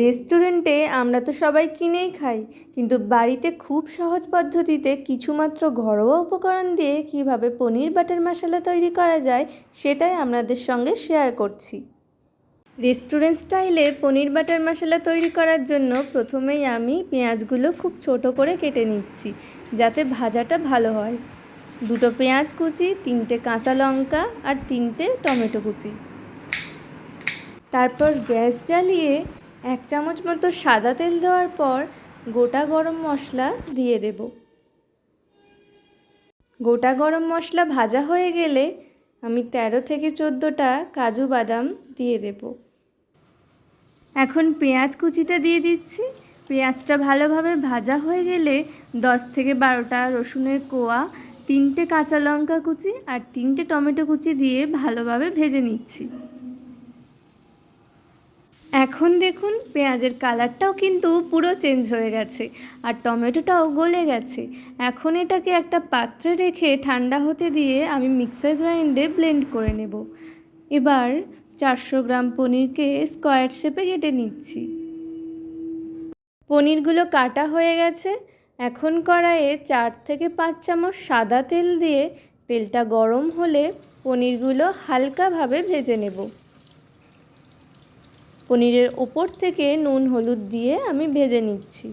রেস্টুরেন্টে আমরা তো সবাই কিনেই খাই, কিন্তু বাড়িতে খুব সহজ পদ্ধতিতে কিছুমাত্র ঘরোয়া উপকরণ দিয়ে কীভাবে পনির বাটার মশলা তৈরি করা যায়, সেটাই আপনাদের সঙ্গে শেয়ার করছি। রেস্টুরেন্ট স্টাইলে পনির বাটার মশলা তৈরি করার জন্য প্রথমেই আমি পেঁয়াজগুলো খুব ছোট করে কেটে নিচ্ছি, যাতে ভাজাটা ভালো হয়। দুটো পেঁয়াজ কুচি, তিনটে কাঁচা লঙ্কা আর তিনটে টমেটো কুচি। তারপর গ্যাস জ্বালিয়ে এক চামচ মতো সাদা তেল দেওয়ার পর গোটা গরম মশলা দিয়ে দেব। গোটা গরম মশলা ভাজা হয়ে গেলে আমি তেরো থেকে চোদ্দোটা কাজু বাদাম দিয়ে দেব। এখন পেঁয়াজ কুচিটা দিয়ে দিচ্ছি। পেঁয়াজটা ভালোভাবে ভাজা হয়ে গেলে দশ থেকে বারোটা রসুনের কোয়া, তিনটে কাঁচা লঙ্কা কুচি আর তিনটে টমেটো কুচি দিয়ে ভালোভাবে ভেজে নিচ্ছি। এখন দেখুন, পেঁয়াজের কালারটাও কিন্তু পুরো চেঞ্জ হয়ে গেছে আর টমেটোটাও গলে গেছে। এখন এটাকে একটা পাত্রে রেখে ঠান্ডা হতে দিয়ে আমি মিক্সার গ্রাইন্ডে ব্লেন্ড করে নেব। এবার চারশো গ্রাম পনিরকে স্কোয়ার শেপে কেটে নিচ্ছি। পনিরগুলো কাটা হয়ে গেছে। এখন কড়াইয়ে চার থেকে পাঁচ চামচ সাদা তেল দিয়ে তেলটা গরম হলে পনিরগুলো হালকাভাবে ভেজে নেব। পনিরের ওপর থেকে নুন, হলুদ দিয়ে আমি ভেজে নিচ্ছি।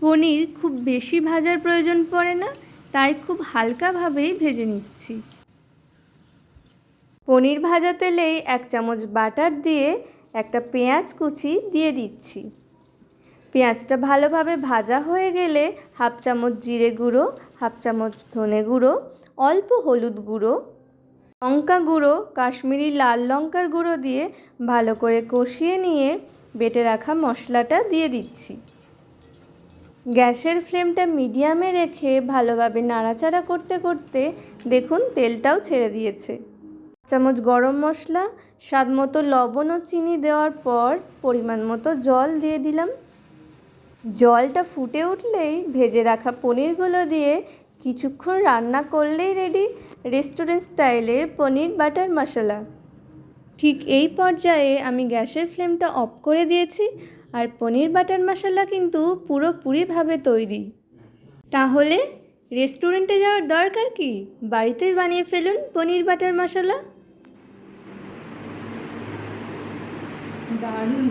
পনির খুব বেশি ভাজার প্রয়োজন পড়ে না, তাই খুব হালকাভাবেই ভেজে নিচ্ছি। পনির ভাজা তেলেই এক চামচ বাটার দিয়ে একটা পেঁয়াজ কুচি দিয়ে দিচ্ছি। পেঁয়াজটা ভালোভাবে ভাজা হয়ে গেলে হাফ চামচ জিরে গুঁড়ো, হাফ চামচ ধনে গুঁড়ো, অল্প হলুদ গুঁড়ো লঙ্কা গুঁড়ো, কাশ্মীরি লাল লঙ্কার গুঁড়ো দিয়ে ভালো করে কষিয়ে নিয়ে বেটে রাখা মশলাটা দিয়ে দিচ্ছি। গ্যাসের ফ্লেমটা মিডিয়ামে রেখে ভালোভাবে নাড়াচাড়া করতে করতে দেখুন তেলটাও ছেড়ে দিয়েছে। চামচ গরম মশলা, স্বাদ মতো লবণ ও চিনি দেওয়ার পর পরিমাণ মতো জল দিয়ে দিলাম। জলটা ফুটে উঠলেই ভেজে রাখা পনিরগুলো দিয়ে কিছুক্ষণ রান্না করলেই রেডি রেস্টুরেন্ট স্টাইলের পনির বাটার মশলা। ঠিক এই পর্যায়ে আমি গ্যাসের ফ্লেমটা অফ করে দিয়েছি আর পনির বাটার মশলা কিন্তু পুরোপুরিভাবে তৈরি। তাহলে রেস্টুরেন্টে যাওয়ার দরকার কি? বাড়িতেই বানিয়ে ফেলুন পনির বাটার মশলা। দারুণ!